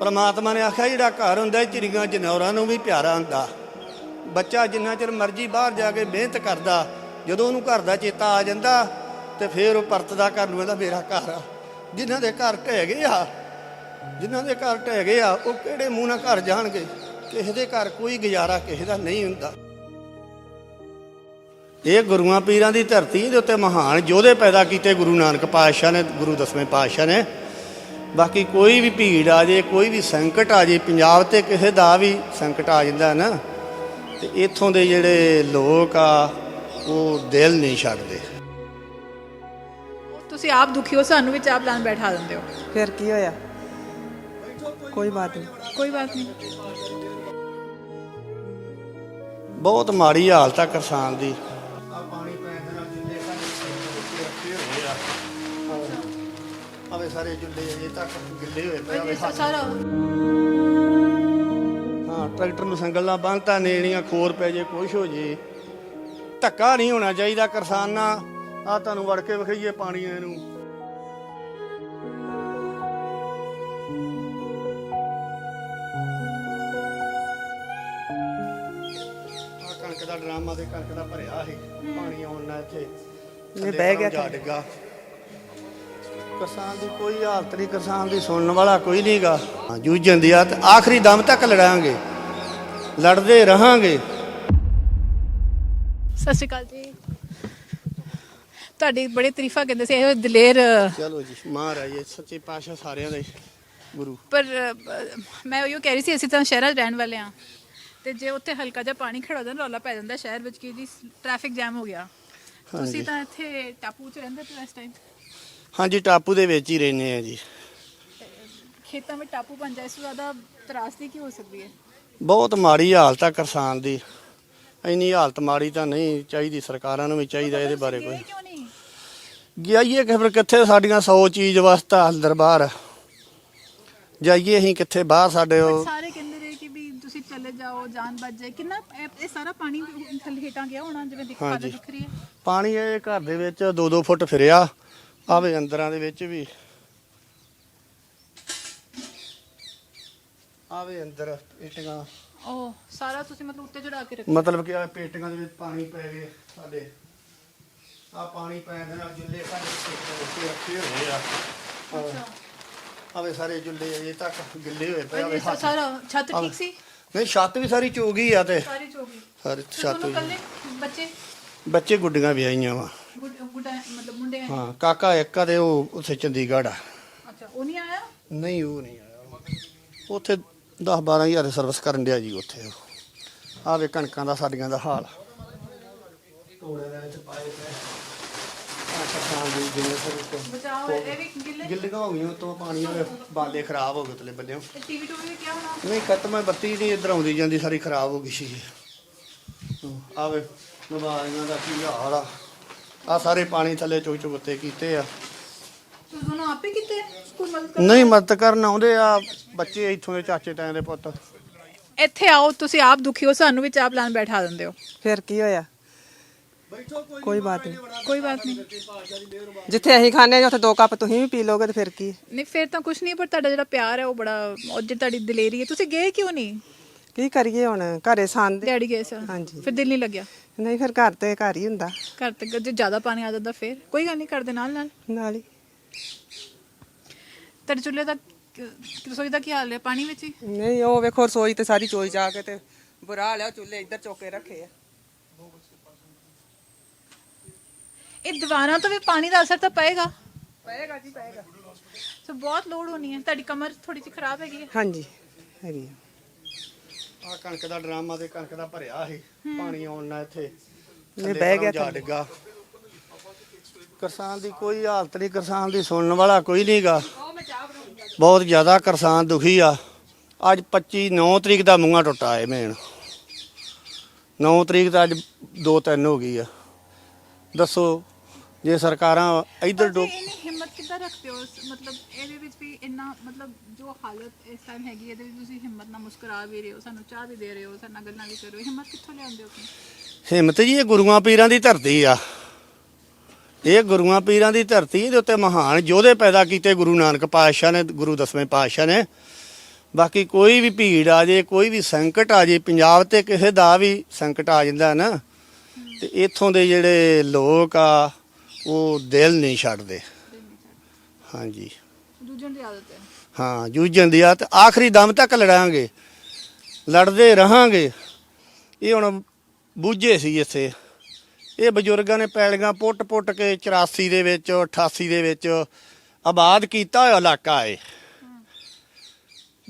ਪਰਮਾਤਮਾ ਨੇ ਆਖਿਆ, ਜਿਹੜਾ ਘਰ ਹੁੰਦਾ ਚਿੜੀਆਂ ਜਨੌਰਾਂ ਨੂੰ ਵੀ ਪਿਆਰਾ ਹੁੰਦਾ। ਬੱਚਾ ਜਿੰਨਾ ਚਿਰ ਮਰਜ਼ੀ ਬਾਹਰ ਜਾ ਕੇ ਮਿਹਨਤ ਕਰਦਾ, ਜਦੋਂ ਉਹਨੂੰ ਘਰ ਦਾ ਚੇਤਾ ਆ ਜਾਂਦਾ, ਤੇ ਫਿਰ ਉਹ ਪਰਤਦਾ ਘਰ ਨੂੰ, ਇਹਦਾ ਮੇਰਾ ਘਰ ਆ। ਜਿਨ੍ਹਾਂ ਦੇ ਘਰ ਢਹਿ ਗਏ ਆ, ਜਿਨ੍ਹਾਂ ਦੇ ਘਰ ਢਹਿ ਗਏ ਆ, ਉਹ ਕਿਹੜੇ ਮੂੰਹ ਨਾਲ ਘਰ ਜਾਣਗੇ? ਕਿਸੇ ਦੇ ਘਰ ਕੋਈ ਗੁਜ਼ਾਰਾ ਕਿਸੇ ਦਾ ਨਹੀਂ ਹੁੰਦਾ। ਇਹ ਗੁਰੂਆਂ ਪੀਰਾਂ ਦੀ ਧਰਤੀ ਦੇ ਉੱਤੇ ਮਹਾਨ ਯੋਧੇ ਪੈਦਾ ਕੀਤੇ ਗੁਰੂ ਨਾਨਕ ਪਾਤਸ਼ਾਹ ਨੇ, ਗੁਰੂ ਦਸਵੇਂ ਪਾਤਸ਼ਾਹ ਨੇ। ਬਾਕੀ ਕੋਈ ਵੀ ਭੀੜ ਆ ਜੇ ਕੋਈ ਵੀ ਸੰਕਟ ਆ ਜੇ ਪੰਜਾਬ ਤੇ ਕਿਸੇ ਦਾ ਵੀ ਸੰਕਟ ਆ ਜਾਂਦਾ ਨਾ ਤੇ ਇੱਥੋਂ ਦੇ ਜਿਹੜੇ ਲੋਕ ਆ ਉਹ ਦਿਲ ਨਹੀਂ ਛੱਡਦੇ। ਤੁਸੀਂ ਆਪ ਦੁਖੀ ਹੋ ਸਾਨੂੰ ਵੀ ਚਾਹ ਪਲਾਨ ਬੈਠਾ ਦਿੰਦੇ ਹੋ। ਫਿਰ ਕੀ ਹੋਇਆ? ਕੋਈ ਬਾਤ ਨਹੀਂ। ਕੋਈ ਬਾਤ ਨਹੀਂ। ਬਹੁਤ ਮਾੜੀ ਹਾਲਤ ਆ ਕਿਸਾਨ ਦੀ। ਆਵੇ ਸਾਰੇ ਜੁੱਲੇ ਅਜੇ ਤੱਕ ਗਿੱਲੇ ਹੋਏ ਪਏ ਆਵੇ ਸਾਰਾ ਹਾਂ ਟਰੈਕਟਰ ਨੂੰ ਸੰਗਲ ਨਾਲ ਬੰਨਤਾ ਨੇੜੀਆਂ ਖੋਰ ਪੈ ਜੇ ਕੁਛ ਹੋ ਜੇ। ਧੱਕਾ ਨਹੀਂ ਹੋਣਾ ਚਾਹੀਦਾ ਕਿਸਾਨਾਂ ਆ ਤੁਹਾਨੂੰ ਵੜ ਕੇ ਵਿਖਾਈਏ ਪਾਣੀ ਇਹਨੂੰ ਆ ਕਣਕ ਦਾ ਡਰਾਮਾ ਤੇ ਕਣਕ ਦਾ ਭਰਿਆ ਸੀ ਪਾਣੀ ਆਉਣ ਨਾਲ ਇੱਥੇ ਇਹ ਬਹਿ ਗਿਆ ਜਾ ਡਿੱਗਾ ਕਿਸਾਨ ਦੀ ਕੋਈ ਹਾਲਤ ਨਹੀਂ ਕਿਸਾਨ ਦੀ ਸੁਣਨ ਵਾਲਾ ਕੋਈ ਨਹੀਂਗਾ ਜੂਝਣ ਦੀ ਆ ਤੇ ਆਖਰੀ ਦਮ ਤੱਕ ਲੜਾਂਗੇ। ਲੜਦੇ ਰਹਾਂਗੇ। ਸਤਿ ਸ਼੍ਰੀ ਅਕਾਲ ਜੀ। ਤੁਹਾਡੀ ਬੜੀ ਤਾਰੀਫਾਂ ਕਹਿੰਦੇ ਸੀ ਇਹ ਦਲੇਰ। ਚਲੋ ਜੀ ਮਹਾਰਾਜ ਇਹ ਸੱਚੇ ਪਾਤਸ਼ਾਹ ਸਾਰਿਆਂ ਦੇ ਗੁਰੂ। ਪਰ ਮੈਂ ਉਹ ਕਹਿ ਰਹੀ ਸੀ ਅਸੀਂ ਤਾਂ ਸ਼ਹਿਰਾਂ 'ਚ ਰਹਿਣ ਵਾਲੇ ਆ ਤੇ ਜੇ ਉੱਥੇ ਹਲਕਾ ਜਿਹਾ ਪਾਣੀ ਖੜਾ ਹੋ ਜਾਂਦਾ ਰੌਲਾ ਪੈ ਜਾਂਦਾ ਸ਼ਹਿਰ ਵਿੱਚ ਕਿ ਜੀ ਟ੍ਰੈਫਿਕ ਜਾਮ ਹੋ ਗਿਆ। ਤੁਸੀਂ ਤਾਂ ਇੱਥੇ ਟਾਪੂ 'ਚ ਰਹਿੰਦੇ ਪਏ ਇਸ ਟਾਈਮ ਹਾਂਜੀ ਟਾਪੂ ਦੇ ਵਿੱਚ ਹੀ ਰਹਿੰਦੇ ਆ ਜੀ। ਖੇਤਾਂ ਵਿੱਚ ਟਾਪੂ ਬਣ ਜਾਏ ਇਸ ਤੋਂ ਜ਼ਿਆਦਾ ਤਰਾਸਦੀ ਕੀ ਹੋ ਸਕਦੀ ਹੈ? ਬਹੁਤ ਮਾੜੀ ਹਾਲਤ ਆ ਕਿਸਾਨ ਦੀ। ਇੰਨੀ ਹਾਲਤ ਮਾੜੀ ਤਾਂ ਨਹੀਂ ਚਾਹੀਦੀ ਸਰਕਾਰਾਂ ਨੂੰ ਵੀ ਚਾਹੀਦਾ ਇਹਦੇ ਬਾਰੇ ਕੋਈ। ਕਿਉਂ ਨਹੀਂ? ਜਾਈਏ ਕਿ ਫਿਰ ਕਿੱਥੇ ਸਾਡੀਆਂ 100 ਚੀਜ਼ ਵਸਤਾ ਅੰਦਰ ਬਾਹਰ। ਜਾਈਏ ਅਸੀਂ ਕਿੱਥੇ ਬਾਹਰ ਸਾਡੇ ਉਹ ਸਾਰੇ ਕਹਿੰਦੇ ਰਹੇ ਕਿ ਵੀ ਤੁਸੀਂ ਚਲੇ ਜਾਓ ਜਾਨ ਬਚ ਜਾਏ। ਕਿੰਨਾ ਇਹ ਇਹ ਸਾਰਾ ਪਾਣੀ ਥੱਲੇ ਹੇਠਾਂ ਗਿਆ ਹੋਣਾ ਜਿਵੇਂ ਦਿਖ ਹਾਂਜੀ। ਦਿਖ ਰਹੀ ਹੈ। ਪਾਣੀ ਇਹ ਘਰ ਦੇ ਵਿੱਚ 2-2 ਫੁੱਟ ਫਿਰਿਆ। ਆਵੇ ਅੰਦਰਾਂ ਦੇ ਵਿੱਚ ਵੀ। ਆਵੇ ਅੰਦਰ ਪੇਟੀਆਂ। ਉਹ ਸਾਰਾ ਤੁਸੀਂ ਮਤਲਬ ਉੱਤੇ ਚੜਾ ਕੇ ਰੱਖੋ ਮਤਲਬ ਕਿ ਆ ਪੇਟੀਆਂ ਦੇ ਵਿੱਚ ਪਾਣੀ ਪੈ ਗਏ ਸਾਡੇ। ਆ ਪਾਣੀ ਪੈਣ ਦੇ ਨਾਲ ਜੁੱਲੇ ਸਾਡੇ ਪੇਟੀਆਂ ਉੱਤੇ ਰੱਖੇ ਹੋਏ ਆ। ਅੱਛਾ। ਆਵੇ ਸਾਰੇ ਜੁੱਲੇ ਅਜੇ ਤੱਕ ਗਿੱਲੇ ਹੋਏ ਪਏ ਆਵੇ ਸਾਰਾ ਛੱਤ ਠੀਕ ਸੀ? ਨਹੀਂ ਛੱਤ ਵੀ ਸਾਰੀ ਚੋ ਗਈ ਆ ਤੇ। ਸਾਰੀ ਚੋਗੀ। ਸਾਰੀ ਛੱਤ ਵੀ। ਕੱਲੇ ਬੱਚੇ? ਬੱਚੇ ਗੁੱਡੀਆਂ ਵਿਆਹੀਆਂ ਵਾ। ਗੁੱਡ- ਗੁੱਡਾ ਮਤਲਬ ਮੁੰਡੇ ਹੈ ਹਾਂ ਕਾਕਾ ਇੱਕ ਆ ਤੇ ਉਹ ਉੱਥੇ ਚੰਡੀਗੜ੍ਹ ਆ। ਅੱਛਾ ਉਹ ਨਹੀਂ ਆਇਆ? ਨਹੀਂ ਉਹ ਨਹੀਂ ਆਇਆ। ਉੱਥੇ 10 12000 ਦੀ ਸਰਵਿਸ ਕਰਨ ਡਿਆ ਜੀ ਉੱਥੇ ਆਵੇ ਕਣਕਾਂ ਦਾ ਸਾਡੀਆਂ ਦਾ ਹਾਲ। ਟੋੜੇ ਦੇ ਵਿੱਚ ਪਾਏ ਪਏ ਆ ਕਿਸਾਨ ਦੀ ਜਿਵੇਂ ਸਰ ਬਚਾਓ ਇਹ ਵੀ ਗਿੱਲੇ ਗਿੱਲੀਆਂ ਹੋ ਗਈਆਂ ਤੋਂ ਪਾਣੀ ਵਾਲੇ ਬਾਲੇ ਖਰਾਬ ਹੋ ਗਏ ਤਲੇ ਬੰਨਿਓ ਟੀਵੀ ਟੂਵੀ ਵੀ ਕਿਆ ਹੋਣਾ? ਨਹੀਂ ਖਤਮ ਹੈ ਬੱਤੀ ਨਹੀਂ ਇਧਰ ਆਉਂਦੀ ਜਾਂਦੀ ਸਾਰੀ ਖਰਾਬ ਹੋ ਗਈ ਸੀ। ਹਮ, ਆਵੇ ਬਿਮਾਰੀਆਂ ਦਾ ਕੀ ਹਾਲ ਆ। ਆ ਸਾਰੇ ਪਾਣੀ ਥੱਲੇ ਚੁੱਕ ਚੁੱਕ ਉੱਤੇ ਕੀਤੇ ਆ। ਤੁਸੀਂ ਦੋਨੋਂ ਆਪੇ ਕਿਤੇ? ਕੋਈ ਮਦਦ ਕਰ ਨਹੀਂ ਮਦਦ ਕਰਨ ਆਉਂਦੇ ਆ। ਬੱਚੇ ਇੱਥੋਂ ਦੇ ਚਾਚੇ ਤਾਇਆਂ ਦੇ ਪੁੱਤ। ਇੱਥੇ ਆਓ ਤੁਸੀਂ ਆਪ ਦੁਖੀ ਹੋ ਸਾਨੂੰ ਵੀ ਚਾਹ ਪਲਾਨ ਬੈਠਾ ਦਿੰਦੇ ਹੋ। ਫਿਰ ਕੀ ਹੋਇਆ? ਕੋਈ ਬਾਤ ਨਹੀਂ। ਕੋਈ ਬਾਤ ਨਹੀਂ। ਜਿੱਥੇ ਅਸੀਂ ਖਾਣੇ ਉੱਥੇ ਦੋ ਕੱਪ ਤੁਸੀਂ ਵੀ ਪੀ ਲੋਗੇ ਤੇ ਫਿਰ ਕੀ? ਨਹੀਂ ਫਿਰ ਤਾਂ ਕੁਝ ਨਹੀਂ ਪਰ ਤੁਹਾਡਾ ਜਿਹੜਾ ਪਿਆਰ ਹੈ ਉਹ ਬੜਾ ਉਹ ਜਿਹੜੀ ਤੁਹਾਡੀ ਦਲੇਰੀ ਹੈ। ਤੁਸੀਂ ਗਏ ਕਿਉਂ ਨਹੀਂ? ਕੀ ਕਰੀਏ ਹੁਣ? ਘਰੇ ਸੰਦ ਡੈਡੀ ਗਏ ਸਨ ਹਾਂਜੀ। ਫਿਰ ਦਿਲ ਨਹੀਂ ਲੱਗਿਆ। ਨਹੀਂ ਫਿਰ ਘਰ ਤੇ ਘਰ ਹੀ ਹੁੰਦਾ। ਘਰ ਤੇ ਜੇ ਜ਼ਿਆਦਾ ਪਾਣੀ ਆ ਜਾਂਦਾ ਫਿਰ? ਕੋਈ ਗੱਲ ਨਹੀਂ ਕਰਦੇ ਨਾਲ ਨਾਲ ਨਾਲ ਹੀ। ਤੇਰੇ ਚੁੱਲ੍ਹੇ ਦਾ ਕ- ਰਸੋਈ ਦਾ ਕੀ ਹਾਲ ਹੈ? ਪਾਣੀ ਵਿੱਚ ਹੀ? ਨਹੀਂ ਉਹ ਵੇਖੋ ਰਸੋਈ ਤੇ ਸਾਰੀ ਚੋਈ ਜਾ ਕੇ ਤੇ ਬੁਰਾ ਹਾਲ ਆ ਚੁੱਲ੍ਹੇ ਇੱਧਰ ਚੋਕੇ ਰੱਖੇ ਆ। ਇਹ ਦੀਵਾਰਾਂ ਤੋਂ ਵੀ ਪਾਣੀ ਦਾ ਅਸਰ ਤਾਂ ਪਏਗਾ। ਪਏਗਾ ਜੀ ਪਏਗਾ। ਸੋ ਬਹੁਤ ਲੋੜ ਹੋਣੀ ਹੈ। ਤੁਹਾਡੀ ਕਮਰ ਥੋੜੀ ਜਿਹੀ ਖਰਾਬ ਹੈਗੀ ਹੈ। ਹਾਂਜੀ ਹੈਗੀ ਆ। ਆ ਕਣਕ ਦਾ ਡਰਾਮਾ ਤੇ ਕਣਕ ਦਾ ਭਰਿਆ ਸੀ ਪਾਣੀ ਆਉਣ ਨਾਲ ਇੱਥੇ ਇਹ ਬਹਿ ਗਿਆ ਜਾ। ਡਿੱਗਾ। ਕਿਸਾਨ ਦੀ ਕੋਈ ਹਾਲਤ ਨਹੀਂ ਕਿਸਾਨ ਦੀ ਸੁਣਨ ਵਾਲਾ ਕੋਈ ਨਹੀਂਗਾ ਬਹੁਤ ਜ਼ਿਆਦਾ ਕਿਸਾਨ ਦੁਖੀ ਆ। ਅੱਜ 25 9 ਤਰੀਕ ਦਾ ਮੂੰਹਾਂ ਟੁੱਟਾ ਏ ਮੇਨ। 9 ਤਰੀਕ ਤਾਂ ਅੱਜ 2 3 ਹੋ ਗਈ ਆ। ਦੱਸੋ ਜੇ ਸਰਕਾਰਾਂ ਇੱਧਰ ਡੋ ਹਿੰਮਤ ਕਿੱਦਾਂ ਰੱਖਦੇ ਹੋ ਮਤਲਬ ਇਹਦੇ ਵਿੱਚ ਵੀ ਇੰਨਾ ਮਤਲਬ ਜੋ ਹਾਲਤ ਇਸ ਟਾਈਮ ਹੈਗੀ ਇਹਦੇ ਵਿੱਚ ਤੁਸੀਂ ਹਿੰਮਤ ਨਾਲ ਮੁਸਕਰਾ ਵੀ ਰਹੇ ਹੋ ਸਾਨੂੰ ਚਾਹ ਵੀ ਦੇ ਰਹੇ ਹੋ ਸਾਡੇ ਨਾਲ ਗੱਲਾਂ ਵੀ ਕਰ ਰਹੇ ਹੋ। ਹਿੰਮਤ ਕਿੱਥੋਂ ਲਿਆਉਂਦੇ ਹੋ ਤੁਸੀਂ? ਹਿੰਮਤ ਜੀ ਇਹ ਗੁਰੂਆਂ ਪੀਰਾਂ ਦੀ ਧਰਤੀ ਆ। ਇਹ ਗੁਰੂਆਂ ਪੀਰਾਂ ਦੀ ਧਰਤੀ ਇਹਦੇ ਉੱਤੇ ਮਹਾਨ ਯੋਧੇ ਪੈਦਾ ਕੀਤੇ ਗੁਰੂ ਨਾਨਕ ਪਾਤਸ਼ਾਹ ਨੇ ਗੁਰੂ ਦਸਵੇਂ ਪਾਤਸ਼ਾਹ ਨੇ। ਬਾਕੀ ਕੋਈ ਵੀ ਭੀੜ ਆ ਜੇ ਕੋਈ ਵੀ ਸੰਕਟ ਆ ਜੇ ਪੰਜਾਬ ਤੇ ਕਿਸੇ ਦਾ ਵੀ ਸੰਕਟ ਆ ਜਾਂਦਾ ਨਾ ਤੇ ਇੱਥੋਂ ਦੇ ਜਿਹੜੇ ਲੋਕ ਆ ਉਹ ਦਿਲ ਨਹੀਂ ਛੱਡਦੇ। ਹਾਂਜੀ। ਦੂਜਿਆਂ ਦੀ ਆਦਤ ਹੈ। ਹਾਂ ਜੂਝਣ ਦੀ ਆ ਤੇ ਆਖਰੀ ਦਮ ਤੱਕ ਲੜਾਂਗੇ। ਲੜਦੇ ਰਹਾਂਗੇ। ਇਹ ਹੁਣ ਬੂਝੇ ਸੀ ਇੱਥੇ। ਇਹ ਬਜ਼ੁਰਗਾਂ ਨੇ ਪੈਲੀਆਂ ਪੁੱਟ-ਪੁੱਟ ਕੇ 84 ਦੇ ਵਿੱਚ 88 ਦੇ ਵਿੱਚ ਆਬਾਦ ਕੀਤਾ ਹੋਇਆ ਇਲਾਕਾ ਏ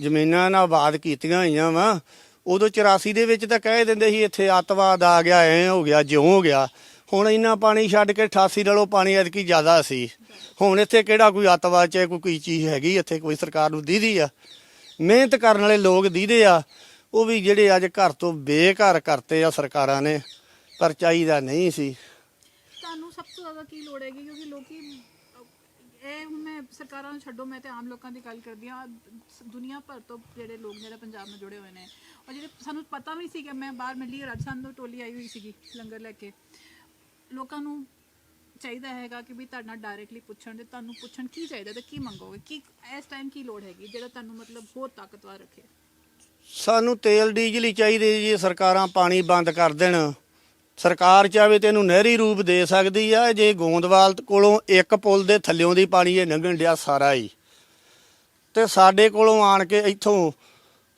ਜ਼ਮੀਨਾਂ ਨਾਲ ਆਬਾਦ ਕੀਤੀਆਂ ਹੋਈਆਂ ਵਾ। ਉਦੋਂ 84 ਦੇ ਵਿੱਚ ਤਾਂ ਕਹਿ ਦਿੰਦੇ ਸੀ, ਇੱਥੇ ਅੱਤਵਾਦ ਆ ਗਿਆ, ਐ ਹੋ ਗਿਆ, ਜਿਉਂ ਹੋ ਗਿਆ। ਹੁਣ ਇੰਨਾ ਪਾਣੀ ਛੱਡ ਕੇ 88 ਨਾਲੋਂ ਪਾਣੀ ਐਤਕੀ ਜ਼ਿਆਦਾ ਸੀ। ਹੁਣ ਇੱਥੇ ਕਿਹੜਾ ਕੋਈ ਅੱਤਵਾਦ ਚ ਕੋਈ ਚੀਜ਼ ਹੈਗੀ, ਇੱਥੇ ਕੋਈ ਸਰਕਾਰ ਨੂੰ ਦੀਦੀ ਆ। ਮਿਹਨਤ ਕਰਨ ਵਾਲੇ ਲੋਕ ਦੀਦੇ ਆ। ਉਹ ਵੀ ਜਿਹੜੇ ਅੱਜ ਘਰ ਤੋਂ ਬੇਘਰ ਕਰਤੇ ਆ ਸਰਕਾਰਾਂ ਨੇ, ਪਰ ਚਾਹੀਦਾ ਨਹੀਂ ਸੀ। ਤੁਹਾਨੂੰ ਸਭ ਤੋਂ ਜ਼ਿਆਦਾ ਕੀ ਲੋੜ ਹੈਗੀ? ਕਿਉਂਕਿ ਲੋਕੀ, ਇਹ ਹੁਣ ਮੈਂ ਸਰਕਾਰਾਂ ਨੂੰ ਛੱਡੋ, ਮੈਂ ਤੇ ਆਮ ਲੋਕਾਂ ਦੀ ਗੱਲ ਕਰਦੀ ਹਾਂ। ਦੁਨੀਆ ਭਰ ਤੋਂ ਜਿਹੜੇ ਲੋਕ ਜਿਹੜੇ ਪੰਜਾਬ ਨਾਲ ਜੁੜੇ ਹੋਏ ਨੇ, ਔਰ ਜਿਹੜੇ ਸਾਨੂੰ ਪਤਾ ਵੀ ਸੀ ਕਿ ਮੈਂ ਬਾਹਰ ਮਿਲੀ ਰਾਜਸਥਾਨ ਤੋਂ ਟੋਲੀ ਆਈ ਹੋਈ ਸੀਗੀ, ਲੰਗਰ ਲੈ ਕੇ। ਲੋਕਾਂ ਨੂੰ ਚਾਹੀਦਾ ਹੈਗਾ ਕਿ ਵੀ ਤੁਹਾਡੇ ਡਾਇਰੈਕਟਲੀ ਪੁੱਛਣ ਤੇ ਤੁਹਾਨੂੰ ਪੁੱਛਣ ਕੀ ਚਾਹੀਦਾ ਤੇ ਕੀ ਮੰਗੋਗੇ? ਕੀ ਇਸ ਟਾਈਮ ਕੀ ਲੋੜ ਹੈਗੀ ਜਿਹੜਾ ਤੁਹਾਨੂੰ ਮਤਲਬ ਬਹੁਤ ਤਾਕਤਵਰ ਰੱਖੇ? ਸਾਨੂੰ ਤੇਲ ਡੀਜ਼ਲ ਹੀ ਚਾਹੀਦੇ ਜੀ ਸਰਕਾਰਾਂ ਪਾਣੀ ਬੰਦ ਕਰ ਦੇਣ। ਸਰਕਾਰ ਚਾਵੇ ਤੇ ਇਹਨੂੰ ਨਹਿਰੀ ਰੂਪ ਦੇ ਸਕਦੀ ਆ, ਜੇ ਗੋਂਦਵਾਲ ਕੋਲੋਂ ਇੱਕ ਪੁਲ ਦੇ ਥੱਲਿਓਂ ਦੀ ਪਾਣੀ ਇਹ ਲੰਘਣ ਡਿਆ ਸਾਰਾ ਹੀ। ਤੇ ਸਾਡੇ ਕੋਲੋਂ ਆਣ ਕੇ ਇੱਥੋਂ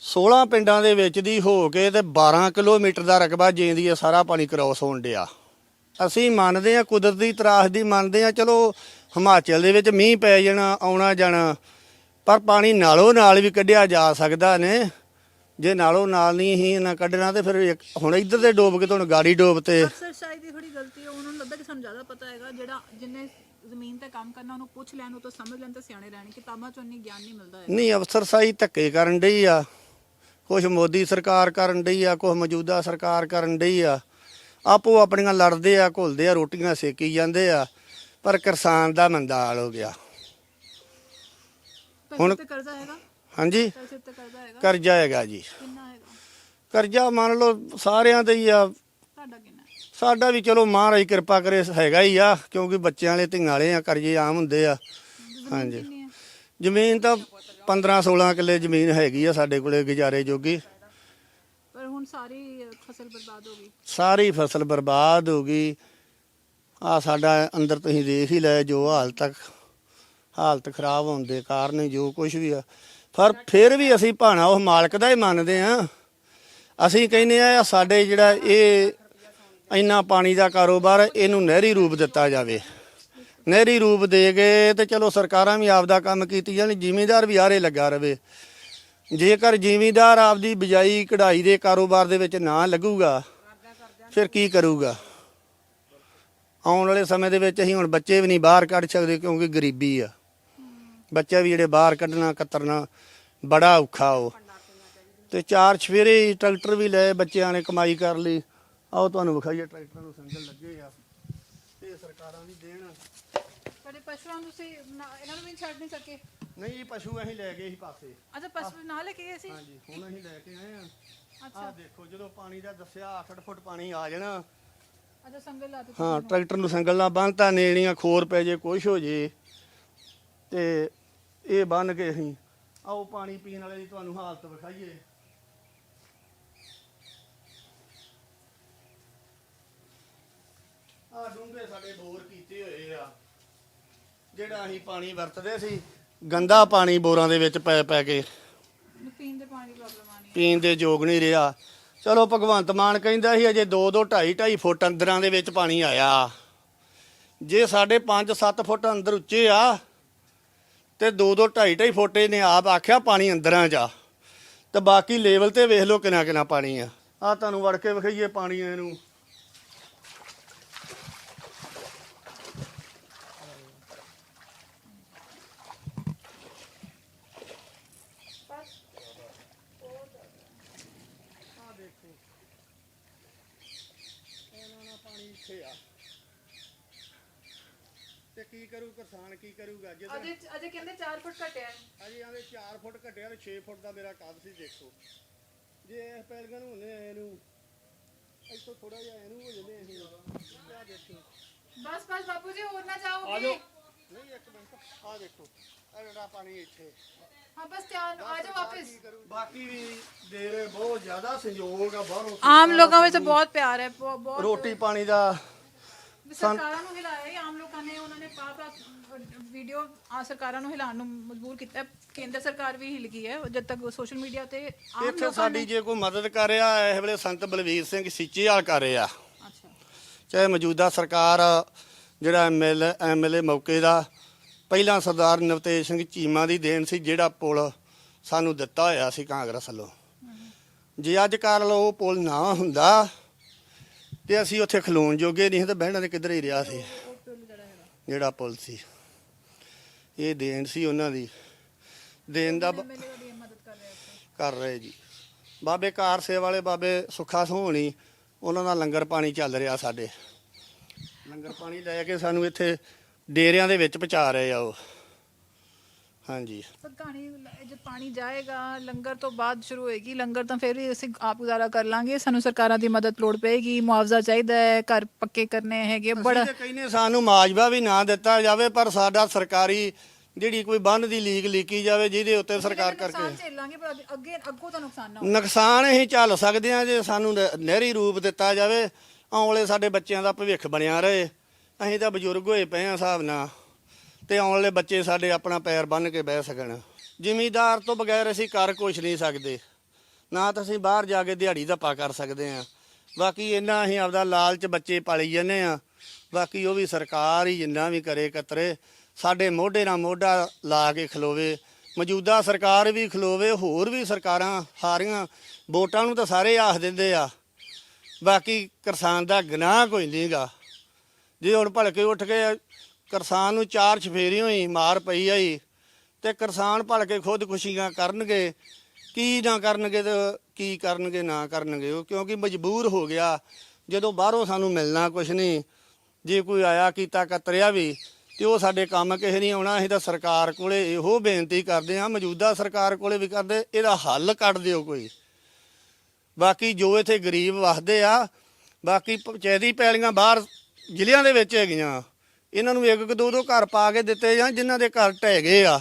16 ਪਿੰਡਾਂ ਦੇ ਵਿੱਚ ਦੀ ਹੋ ਕੇ ਤੇ 12 ਕਿਲੋਮੀਟਰ ਦਾ ਰਕਬਾ ਜੇਂਦੀ ਇਹ ਸਾਰਾ ਪਾਣੀ ਕ੍ਰਾਸ ਹੋਣ ਡਿਆ। ਅਸੀਂ ਮੰਨਦੇ ਆ ਕੁਦਰਤੀ ਤਰਾਸਦੀ ਮੰਨਦੇ ਆ ਚਲੋ ਹਿਮਾਚਲ ਦੇ ਵਿੱਚ ਮੀਂਹ ਪੈ ਜਾਣਾ ਆਉਣਾ ਜਾਣਾ ਪਰ ਪਾਣੀ ਨਾਲੋਂ ਨਾਲ ਵੀ ਕੱਢਿਆ ਜਾ ਸਕਦਾ ਨੇ। ਜੇ ਨਾਲੋਂ ਨਾਲ ਨਹੀਂ ਹੀ ਇਹਨਾਂ ਕੱਢਣਾ ਤੇ ਫਿਰ ਇੱਕ- ਹੁਣ ਇੱਧਰ ਦੇ ਡੋਬ ਕੇ ਤੁਹਾਨੂੰ ਗਾੜੀ ਡੋਬ ਤੇ। ਅਕਸਰ ਸ਼ਾਇਦ ਇਹ ਥੋੜੀ ਗਲਤੀ ਹੈ ਉਹਨਾਂ ਨੂੰ ਲੱਗਦਾ ਕਿ ਸਾਨੂੰ ਜ਼ਿਆਦਾ ਪਤਾ ਹੈਗਾ ਜਿਹੜਾ ਜਿੰਨੇ ਜ਼ਮੀਨ ਤੇ ਕੰਮ ਕਰਨਾ ਉਹਨੂੰ ਪੁੱਛ ਲੈਣ ਉਹ ਤਾਂ ਸਮਝ ਲੈਣ ਤਾਂ ਸਿਆਣੇ ਰਹਿਣ ਕਿਤਾਬਾਂ ਚੋਂ ਨਹੀਂ ਗਿਆਨ ਨਹੀਂ ਮਿਲਦਾ ਹੈ ਨਹੀਂ ਅਫਸਰਸ਼ਾਹੀ ਧੱਕੇ ਕਰਨ ਡਈ ਆ ਕੁਝ ਮੋਦੀ ਸਰਕਾਰ ਕਰਨ ਡਈ ਆ ਕੁਝ ਮੌਜੂਦਾ ਸਰਕਾਰ ਕਰਨ ਡਈ ਆ। ਆਪੋ ਆਪਣੀਆਂ ਲੜਦੇ ਆ ਘੁਲਦੇ ਆ ਰੋਟੀਆਂ ਸੇਕੀ ਜਾਂਦੇ ਆ ਪਰ ਕਿਸਾਨ ਦਾ ਮੰਦਾ ਹਾਲ ਹੋ ਗਿਆ। ਤੇ ਕਰਜ਼ਾ ਹੈਗਾ? ਹਾਂਜੀ। ਪੈਸੇ ਤੇ ਕਰਜ਼ਾ ਹੈਗਾ? ਕਰਜ਼ਾ ਹੈਗਾ ਜੀ। ਕਿੰਨਾ ਹੈਗਾ? ਕਰਜ਼ਾ ਮੰਨ ਲਓ ਸਾਰਿਆਂ ਤੇ ਹੀ ਆ। ਤੁਹਾਡਾ ਕਿੰਨਾ? ਹੈ? ਸਾਡਾ ਵੀ ਚਲੋ ਮਹਾਰਾਜ ਕਿਰਪਾ ਕਰੇ ਹੈਗਾ ਹੀ ਆ ਕਿਉਂਕਿ ਬੱਚਿਆਂ ਵਾਲੇ ਧੀਆਂ ਵਾਲੇ ਆ ਕਰਜ਼ੇ ਆਮ ਹੁੰਦੇ ਆ। ਜ਼ਮੀਨ ਹਾਂਜੀ। ਕਿੰਨੀ ਹੈ? ਜ਼ਮੀਨ ਤਾਂ 15 16 ਕਿੱਲੇ ਜ਼ਮੀਨ ਹੈਗੀ ਆ ਸਾਡੇ ਕੋਲੇ ਗੁਜ਼ਾਰੇ ਜੋਗੀ। ਪਰ ਹੁਣ ਸਾਰੀ ਫਸਲ ਬਰਬਾਦ ਹੋ ਗਈ। ਸਾਰੀ ਫਸਲ ਬਰਬਾਦ ਹੋ ਗਈ। ਆ ਸਾਡਾ ਅੰਦਰ ਤੁਸੀਂ ਦੇਖ ਹੀ ਲਏ, ਜੋ ਹਾਲਤ ਹਾਲਤ ਖਰਾਬ ਹੋਣ ਦੇ ਕਾਰਨ ਜੋ ਕੁਝ ਵੀ ਆ। ਪਰ ਫਿਰ ਵੀ ਅਸੀਂ ਭਾਣਾ ਉਹ ਮਾਲਕ ਦਾ ਹੀ ਮੰਨਦੇ ਆ ਅਸੀਂ ਕਹਿੰਦੇ ਆ ਸਾਡੇ ਜਿਹੜਾ ਇਹ ਇੰਨਾ ਪਾਣੀ ਦਾ ਕਾਰੋਬਾਰ, ਇਹਨੂੰ ਨਹਿਰੀ ਰੂਪ ਦਿੱਤਾ ਜਾਵੇ। ਨਹਿਰੀ ਰੂਪ ਦੇ ਕੇ ਤੇ ਚਲੋ ਸਰਕਾਰਾਂ ਵੀ ਆਪਦਾ ਕੰਮ ਕੀਤੀ ਜਾਣ ਜ਼ਿਮੀਂਦਾਰ ਵੀ ਆਰੇ ਲੱਗਾ ਰਵੇ। ਜੇਕਰ ਜ਼ਿਮੀਂਦਾਰ ਆਪਦੀ ਬਿਜਾਈ ਕਢਾਈ ਦੇ ਕਾਰੋਬਾਰ ਦੇ ਵਿੱਚ ਨਾ ਲੱਗੂਗਾ, ਫਿਰ ਕੀ ਕਰੂਗਾ? ਆਉਣ ਵਾਲੇ ਸਮੇਂ ਦੇ ਵਿੱਚ ਅਸੀਂ ਹੁਣ ਬੱਚੇ ਵੀ ਨਹੀਂ ਬਾਹਰ ਕੱਢ ਸਕਦੇ ਕਿਉਂਕਿ ਗਰੀਬੀ ਆ। ਬੱਚਾ ਵੀ ਜਿਹੜੇ ਬਾਹਰ ਕੱਢਣਾ, ਕਤਰਨਾ ਬੜਾ ਔਖਾ ਉਹ। ਤੇ ਚਾਰ ਸਵੇਰੇ ਟਰੈਕਟਰ ਵੀ ਲਏ ਬੱਚਿਆਂ ਨੇ ਕਮਾਈ ਕਰ ਲਈ। ਆਓ ਤੁਹਾਨੂੰ ਵਿਖਾਈਏ ਟਰੈਕਟਰ ਨੂੰ ਸੰਗਲ ਲੱਗੇ ਆ। ਤੇ ਸਰਕਾਰਾਂ ਦੀ ਦੇਣ ਪਰ ਪਸ਼ੂਆਂ ਨੂੰ ਤੁਸੀਂ ਇਹਨਾਂ ਨੂੰ ਵੀ ਛੱਡ ਨਹੀਂ ਸਕੇ। ਨਹੀਂ ਜੀ ਪਸ਼ੂ ਅਸੀਂ ਲੈ ਗਏ ਸੀ ਪਾਸੇ। ਅੱਛਾ ਪਸ਼ੂ ਨਾਲ ਲੈ ਕੇ ਗਏ ਸੀ? ਹਾਂਜੀ ਹੁਣ ਅਸੀਂ ਲੈ ਕੇ ਆਏ ਆ। ਅੱਛਾ। ਦੇਖੋ ਜਦੋਂ ਪਾਣੀ ਦਾ ਦੱਸਿਆ 8 ਫੁੱਟ ਪਾਣੀ ਆ ਜਾਣਾ। ਅੱਛਾ ਸੰਗਲ ਲਾ ਦਿੱਤੀ ਹਾਂ ਟਰੈਕਟਰ ਨੂੰ ਸੰਗਲ ਨਾਲ ਬੰਨਤਾ ਨੇੜੀਆਂ ਖੋਰ ਪੈ ਜੇ ਕੁਛ ਹੋ ਜੇ। ਤੇ ਇਹ ਬੰਨ ਕੇ ਅਸੀਂ ਆਓ ਪਾਣੀ ਪੀਣ ਵਾਲੇ ਦੀ ਤੁਹਾਨੂੰ ਹਾਲਤ ਵਿਖਾਈਏ। ਆ ਡੂੰਘੇ ਸਾਡੇ ਬੋਰ ਕੀਤੇ ਹੋਏ ਆ ਜਿਹੜਾ ਅਸੀਂ ਪਾਣੀ ਵਰਤਦੇ ਸੀ। ਗੰਦਾ ਪਾਣੀ ਬੋਰਾਂ ਦੇ ਵਿੱਚ ਪੈ ਪੈ ਕੇ। ਪੀਣ ਦੇ ਪਾਣੀ ਦੀ ਪ੍ਰੋਬਲਮ ਆਣੀ ਪੀਣ ਦੇ ਯੋਗ ਨਹੀਂ ਰਿਹਾ। ਚਲੋ ਭਗਵੰਤ ਮਾਨ ਕਹਿੰਦਾ ਸੀ ਅਜੇ 2 2 2.5 2.5 ਫੁੱਟ ਅੰਦਰਾਂ ਦੇ ਵਿੱਚ ਪਾਣੀ ਆਇਆ। ਜੇ ਸਾਡੇ 5 7 ਫੁੱਟ ਅੰਦਰ ਉੱਚੇ ਆ ਤੇ 2 2 2.5 2.5 ਫੁੱਟ ਨੇ ਆਪ ਆਖਿਆ ਪਾਣੀ ਅੰਦਰਾਂ ਜਾ। ਤੇ ਬਾਕੀ ਲੈਵਲ ਤੇ ਵੇਖ ਲਓ ਕਿੰਨਾ ਕਿੰਨਾ ਪਾਣੀ ਆ। ਆ ਤੁਹਾਨੂੰ ਵੜ ਕੇ ਵਿਖਾਈਏ ਪਾਣੀ ਇਹਨੂੰ ਆ ਦੇਖੋ ਇਹਨਾਂ ਨਾਲ ਪਾਣੀ ਇੱਥੇ ਆ ਤੇ ਕੀ ਕਰੂ ਕਿਸਾਨ ਕੀ ਕਰੂਗਾ? ਜਦੋਂ ਅਜੇ ਅਜੇ ਕਹਿੰਦੇ 4 ਫੁੱਟ ਘਟਿਆ ਹੈ। ਅਜੇ ਆਵੇ 4 ਫੁੱਟ ਘਟਿਆ ਤੇ 6 ਫੁੱਟ ਦਾ ਮੇਰਾ ਕੱਦ ਸੀ ਦੇਖੋ। ਜੇ ਇਸ ਪੈਲਗਾਂ ਨੂੰ ਹੁੰਨੇ ਇਹਨੂੰ ਇੱਥੋਂ ਥੋੜਾ ਜਿਹਾ ਇਹਨੂੰ ਹੋ ਜੰਨੇ ਅਸੀਂ ਆ ਦੇਖੋ। ਬਸ ਬਸ ਬਾਪੂ ਜੀ ਹੋਰ ਨਾ ਜਾਓ ਨਹੀਂ ਇੱਕ ਮਿੰਟ। ਆ ਦੇਖੋ ਆ ਜਿਹੜਾ ਪਾਣੀ ਇੱਥੇ। ਹਾਂ ਬਸ ਧਿਆਨ ਆ ਜਾਓ ਵਾਪਸ। ਬਾਕੀ ਵੀ ਦੇ ਰਹੇ ਬਹੁਤ ਜ਼ਿਆਦਾ ਸਹਿਯੋਗ ਆ ਬਾਹਰੋਂ। ਆਮ ਲੋਕਾਂ ਵਿੱਚ ਬਹੁਤ ਪਿਆਰ ਹੈ ਬਹੁ- ਬਹੁਤ ਰੋਟੀ ਪਾਣੀ ਦਾ ਸਰਕਾਰਾਂ ਨੂੰ ਹਿਲਾਇਆ ਹੀ ਆਮ ਲੋਕਾਂ ਨੇ ਉਹਨਾਂ ਨੇ ਪਾਪਾ ਵੀਡੀਓ ਆ ਸਰਕਾਰਾਂ ਨੂੰ ਹਿਲਾਉਣ ਨੂੰ ਮਜਬੂਰ ਕੀਤਾ ਹੈ। ਕੇਂਦਰ ਸਰਕਾਰ ਵੀ ਹਿਲ ਗਈ ਹੈ। ਜਦ ਤੱਕ ਸੋਸ਼ਲ ਮੀਡੀਆ ਤੇ ਆਮ ਇੱਥੇ ਲੋਕਾਂ ਸਾਡੀ ਜੇ ਕੋਈ ਮਦਦ ਕਰ ਰਿਹਾ ਇਸ ਵੇਲੇ ਸੰਤ ਬਲਵੀਰ ਸਿੰਘ ਸੀਚੇਵਾਲ ਕਰ ਰਿਹਾ ਅੱਛਾ। ਚਾਹੇ ਮੌਜੂਦਾ ਸਰਕਾਰ ਜਿਹੜਾ ਐਮਐਲਏ ਐਮਐਲਏ ਮੌਕੇ ਦਾ ਪਹਿਲਾਂ ਸਰਦਾਰ ਨਵਤੇਜ ਸਿੰਘ ਚੀਮਾ ਦੀ ਦੇਣ ਸੀ ਜਿਹੜਾ ਪੁਲ ਸਾਨੂੰ ਦਿੱਤਾ ਹੋਇਆ ਸੀ ਕਾਂਗਰਸ ਵੱਲੋਂ। ਜੇ ਅੱਜ ਕੱਲ੍ਹ ਉਹ ਪੁਲ ਨਾ ਹੁੰਦਾ ਤੇ ਅਸੀਂ ਉੱਥੇ ਖਲੋਣ ਜੋਗੇ ਨਹੀਂ ਤਾਂ ਬਹਿਣਾ ਤੇ ਕਿੱਧਰ ਹੀ ਰਿਹਾ ਸੀ। ਜਿਹੜਾ ਪੁਲ ਸੀ। ਇਹ ਦੇਣ ਸੀ ਉਹਨਾਂ ਦੀ। ਦੇਣ ਦਾ ਬ- ਕਰ ਰਹੇ ਜੀ। ਬਾਬੇ ਕਾਰ ਸੇਵਾ ਵਾਲੇ ਬਾਬੇ ਸੁੱਖਾ ਸੋਹਣੀ, ਉਹਨਾਂ ਦਾ ਲੰਗਰ ਪਾਣੀ ਚੱਲ ਰਿਹਾ ਸਾਡੇ। ਲੰਗਰ ਪਾਣੀ ਲੈ ਕੇ ਸਾਨੂੰ ਇੱਥੇ ਡੇਰਿਆਂ ਦੇ ਵਿੱਚ ਪਹੁੰਚਾ ਰਹੇ ਆ ਉਹ। ਹਾਂਜੀ। ਸਰ ਕਹਾਣੀ ਜਦ ਪਾਣੀ ਜਾਏਗਾ ਲੰਗਰ ਤੋਂ ਬਾਅਦ ਸ਼ੁਰੂ ਹੋਏਗੀ ਲੰਗਰ ਤਾਂ ਫਿਰ ਵੀ ਅਸੀਂ ਆਪ ਗੁਜ਼ਾਰਾ ਕਰ ਲਾਂਗੇ। ਸਾਨੂੰ ਸਰਕਾਰਾਂ ਦੀ ਮਦਦ ਲੋੜ ਪਏਗੀ ਮੁਆਵਜ਼ਾ ਚਾਹੀਦਾ ਹੈ ਘਰ ਪੱਕੇ ਕਰਨੇ ਹੈਗੇ ਬੜਾ ਤੇ ਕਹਿੰਦੇ ਸਾਨੂੰ ਮਾਜਵਾ ਵੀ ਨਾ ਦਿੱਤਾ ਜਾਵੇ ਪਰ ਸਾਡਾ ਸਰਕਾਰੀ ਜਿਹੜੀ ਕੋਈ ਬੰਨ ਦੀ ਲੀਕ ਲੀਕੀ ਜਾਵੇ ਜਿਹਦੇ ਉੱਤੇ ਸਰਕਾਰ ਕਰਕੇ ਨੁਕਸਾਨ ਝੇਲਾਂਗੇ ਪਰ ਅੱਗੇ- ਅੱਗੇ ਅੱਗੋਂ ਤਾਂ ਨੁਕਸਾਨ ਨਾ ਹੋਵੇ। ਨੁਕਸਾਨ ਅਸੀਂ ਝੱਲ ਸਕਦੇ ਹਾਂ ਜੇ ਸਾਨੂੰ ਨ- ਨਹਿਰੀ ਰੂਪ ਦਿੱਤਾ ਜਾਵੇ ਆਉਣ ਵਾਲੇ ਸਾਡੇ ਬੱਚਿਆਂ ਦਾ ਭਵਿੱਖ ਬਣਿਆ ਰਹੇ। ਅਸੀਂ ਤਾਂ ਬਜ਼ੁਰਗ ਹੋਏ ਪਏ ਆ ਹਿਸਾਬ ਨਾਲ। ਤੇ ਆਉਣ ਵਾਲੇ ਬੱਚੇ ਸਾਡੇ ਆਪਣਾ ਪੈਰ ਬੰਨ ਕੇ ਬਹਿ ਸਕਣ। ਜ਼ਿਮੀਦਾਰ ਤੋਂ ਬਗੈਰ ਅਸੀਂ ਕਰ ਕੁਛ ਨਹੀਂ ਸਕਦੇ। ਨਾ ਤਾਂ ਅਸੀਂ ਬਾਹਰ ਜਾ ਕੇ ਦਿਹਾੜੀ ਦਾ ਪਾ ਕਰ ਸਕਦੇ ਆ ਬਾਕੀ ਇੰਨਾ ਅਸੀਂ ਆਪਦਾ ਲਾਲਚ ਬੱਚੇ ਪਾਲੀ ਜਾਂਦੇ ਆ ਬਾਕੀ ਉਹ ਵੀ ਸਰਕਾਰ ਹੀ ਜਿੰਨਾ ਵੀ ਕਰੇ ਕਤਰੇ, ਸਾਡੇ ਮੋਢੇ ਨਾਲ ਮੋਢਾ ਲਾ ਕੇ ਖਲੋਵੇ। ਮੌਜੂਦਾ ਸਰਕਾਰ ਵੀ ਖਲੋਵੇ, ਹੋਰ ਵੀ ਸਰਕਾਰਾਂ ਸਾਰੀਆਂ ਵੋਟਾਂ ਨੂੰ ਤਾਂ ਸਾਰੇ ਆਖ ਦਿੰਦੇ ਆ। ਬਾਕੀ ਕਿਸਾਨ ਦਾ ਗੁਨਾਹ ਕੋਈ ਨਹੀਂਗਾ ਜੇ ਹੁਣ ਭਲਕੇ ਉੱਠ ਕੇ ਕਿਸਾਨ ਨੂੰ ਚਾਰ ਚਫੇਰੀਆਂ ਹੀ ਮਾਰ ਪਈ ਆਈ ਤੇ ਕਿਸਾਨ ਭਲਕੇ ਖੁਦਕੁਸ਼ੀਆਂ ਕਰਨਗੇ, ਕੀ ਨਾ ਕਰਨਗੇ ਤੇ ਕੀ ਕਰਨਗੇ, ਨਾ ਕਰਨਗੇ। ਉਹ ਕਿਉਂਕਿ ਮਜਬੂਰ ਹੋ ਗਿਆ। ਜਦੋਂ ਬਾਹਰੋਂ ਸਾਨੂੰ ਮਿਲਣਾ ਕੁਛ ਨਹੀਂ, ਜੇ ਕੋਈ ਆਇਆ ਕੀਤਾ ਕਤਰਿਆ ਵੀ, ਤੇ ਉਹ ਸਾਡੇ ਕੰਮ ਕਿਸੇ ਨਹੀਂ ਆਉਣਾ, ਅਸੀਂ ਤਾਂ ਸਰਕਾਰ ਕੋਲੇ ਇਹੋ ਬੇਨਤੀ ਕਰਦੇ ਹਾਂ, ਮੌਜੂਦਾ ਸਰਕਾਰ ਕੋਲੇ ਵੀ ਕਰਦੇ, ਇਹਦਾ ਹੱਲ ਕੱਢ ਦਿਓ ਕੋਈ। ਬਾਕੀ ਜੋ ਇੱਥੇ ਗਰੀਬ ਵਸਦੇ ਆ, ਬਾਕੀ ਪੰਚਾਇਤੀ ਪੈਲੀਆਂ ਬਾਹਰ ਜ਼ਿਲ੍ਹਿਆਂ ਦੇ ਵਿੱਚ ਹੈਗੀਆਂ। ਇਹਨਾਂ ਨੂੰ ਇੱਕ ਇੱਕ ਦੋ ਦੋ ਘਰ ਪਾ ਕੇ ਦਿੱਤੇ ਜਾਂ ਜਿਨ੍ਹਾਂ ਦੇ ਘਰ ਢਹਿ ਗਏ ਆ।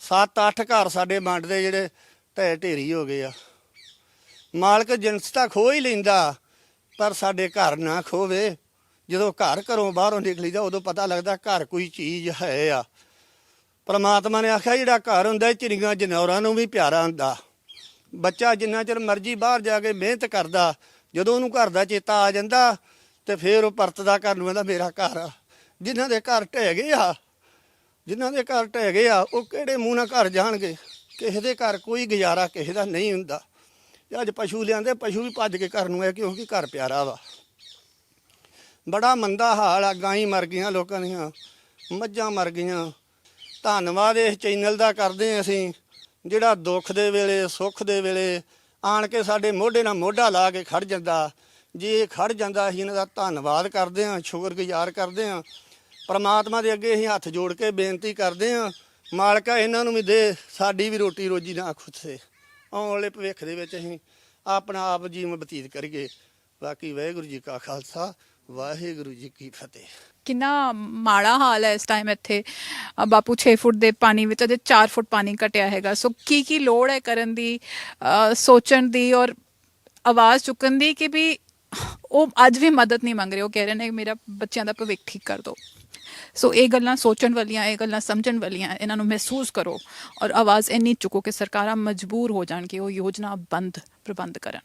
ਸੱਤ ਅੱਠ ਘਰ ਸਾਡੇ ਮੰਡ ਦੇ ਜਿਹੜੇ ਢਹਿ ਢੇਰੀ ਹੋ ਗਏ ਆ। ਮਾਲਕ ਜਿੰਸ ਤਾਂ ਖੋ ਹੀ ਲੈਂਦਾ, ਪਰ ਸਾਡੇ ਘਰ ਨਾ ਖੋਵੇ। ਜਦੋਂ ਘਰ ਘਰੋਂ ਬਾਹਰੋਂ ਨਿਕਲੀਦਾ, ਉਦੋਂ ਪਤਾ ਲੱਗਦਾ ਘਰ ਕੋਈ ਚੀਜ਼ ਹੈ ਆ। ਪਰਮਾਤਮਾ ਨੇ ਆਖਿਆ, ਜਿਹੜਾ ਘਰ ਹੁੰਦਾ ਚਿੜੀਆਂ ਜਨੌਰਾਂ ਨੂੰ ਵੀ ਪਿਆਰਾ ਹੁੰਦਾ। ਬੱਚਾ ਜਿੰਨਾ ਚਿਰ ਮਰਜ਼ੀ ਬਾਹਰ ਜਾ ਕੇ ਮਿਹਨਤ ਕਰਦਾ, ਜਦੋਂ ਉਹਨੂੰ ਘਰ ਦਾ ਚੇਤਾ ਆ ਜਾਂਦਾ, ਤੇ ਫਿਰ ਉਹ ਪਰਤਦਾ ਘਰ ਨੂੰ, ਕਹਿੰਦਾ, ਮੇਰਾ ਘਰ ਆ। ਜਿਨ੍ਹਾਂ ਦੇ ਘਰ ਢਹਿ ਗਏ ਆ, ਜਿਨ੍ਹਾਂ ਦੇ ਘਰ ਢਹਿ ਗਏ ਆ, ਉਹ ਕਿਹੜੇ ਮੂੰਹ ਨਾਲ ਘਰ ਜਾਣਗੇ? ਕਿਸੇ ਦੇ ਘਰ ਕੋਈ ਗੁਜ਼ਾਰਾ ਕਿਸੇ ਦਾ ਨਹੀਂ ਹੁੰਦਾ। ਅੱਜ ਪਸ਼ੂ ਲਿਆਂਦੇ, ਪਸ਼ੂ ਵੀ ਭੱਜ ਕੇ ਘਰ ਨੂੰ ਆਏ ਕਿਉਂਕਿ ਘਰ ਪਿਆਰਾ ਵਾ। ਬੜਾ ਮੰਦਾ ਹਾਲ ਆ, ਗਾਈ ਮਰ ਗਈਆਂ ਲੋਕਾਂ ਦੀਆਂ, ਮੱਝਾਂ ਮਰ ਗਈਆਂ। ਧੰਨਵਾਦ ਇਸ ਚੈਨਲ ਦਾ ਕਰਦੇ ਹਾਂ ਅਸੀਂ, ਜਿਹੜਾ ਦੁੱਖ ਦੇ ਵੇਲੇ, ਸੁੱਖ ਦੇ ਵੇਲੇ ਆਣ ਕੇ ਸਾਡੇ ਮੋਢੇ ਨਾਲ ਮੋਢਾ ਲਾ ਕੇ ਖੜ ਜਾਂਦਾ। ਜੇ ਇਹ ਖੜ ਜਾਂਦਾ ਅਸੀਂ ਇਹਨਾਂ ਦਾ ਧੰਨਵਾਦ ਕਰਦੇ ਹਾਂ, ਸ਼ੁਕਰਗੁਜ਼ਾਰ ਕਰਦੇ ਹਾਂ। ਪ੍ਰਮਾਤਮਾ ਦੇ ਅੱਗੇ ਅਸੀਂ ਹੱਥ ਜੋੜ ਕੇ ਬੇਨਤੀ ਕਰਦੇ ਹਾਂ ਮਾਲਕਾ ਇਹਨਾਂ ਨੂੰ ਵੀ ਦੇ ਸਾਡੀ ਵੀ ਰੋਟੀ ਰੋਜੀ ਨਾ ਖੁੱਸੇ। ਆਉਣ ਵਾਲੇ ਭਵਿੱਖ ਦੇ ਵਿੱਚ ਅਸੀਂ ਆਪਣਾ ਆਪ ਜੀਵਨ ਬਤੀਤ ਕਰੀਏ। ਬਾਕੀ ਵਾਹਿਗੁਰੂ ਜੀ ਕਾ ਖਾਲਸਾ ਵਾਹਿਗੁਰੂ ਜੀ ਕੀ ਫਤਿਹ। ਕਿੰਨਾ ਮਾੜਾ ਹਾਲ ਹੈ ਇਸ ਟਾਈਮ ਇੱਥੇ। ਅ, ਬਾਪੂ 6 ਫੁੱਟ ਦੇ ਪਾਣੀ ਵਿੱਚ ਅਜੇ 4 ਫੁੱਟ ਪਾਣੀ ਘਟਿਆ ਹੈਗਾ। ਸੋ ਕੀ ਕੀ ਲੋੜ ਹੈ ਕਰਨ ਦੀ ਅ, ਸੋਚਣ ਦੀ ਔਰ ਆਵਾਜ਼ ਚੁੱਕਣ ਦੀ ਕਿ ਵੀ ਉਹ ਅੱਜ ਵੀ ਮਦਦ ਨਹੀਂ ਮੰਗ ਰਹੇ। ਉਹ ਕਹਿ ਰਹੇ ਨੇ ਮੇਰਾ ਬੱਚਿਆਂ ਦਾ ਭਵਿੱਖ ਠੀਕ ਕਰ ਦਿਓ। ਸੋ ਇਹ ਗੱਲਾਂ ਸੋਚਣ ਵਾਲੀਆਂ, ਇਹ ਗੱਲਾਂ ਸਮਝਣ ਵਾਲੀਆਂ, ਇਹਨਾਂ ਨੂੰ ਮਹਿਸੂਸ ਕਰੋ ਔਰ ਆਵਾਜ਼ ਇੰਨੀ ਚੁੱਕੋ ਕਿ ਸਰਕਾਰਾਂ ਮਜਬੂਰ ਹੋ ਜਾਣ ਕਿ ਉਹ ਯੋਜਨਾ ਬੰਦ ਪ੍ਰਬੰਧ ਕਰਨ।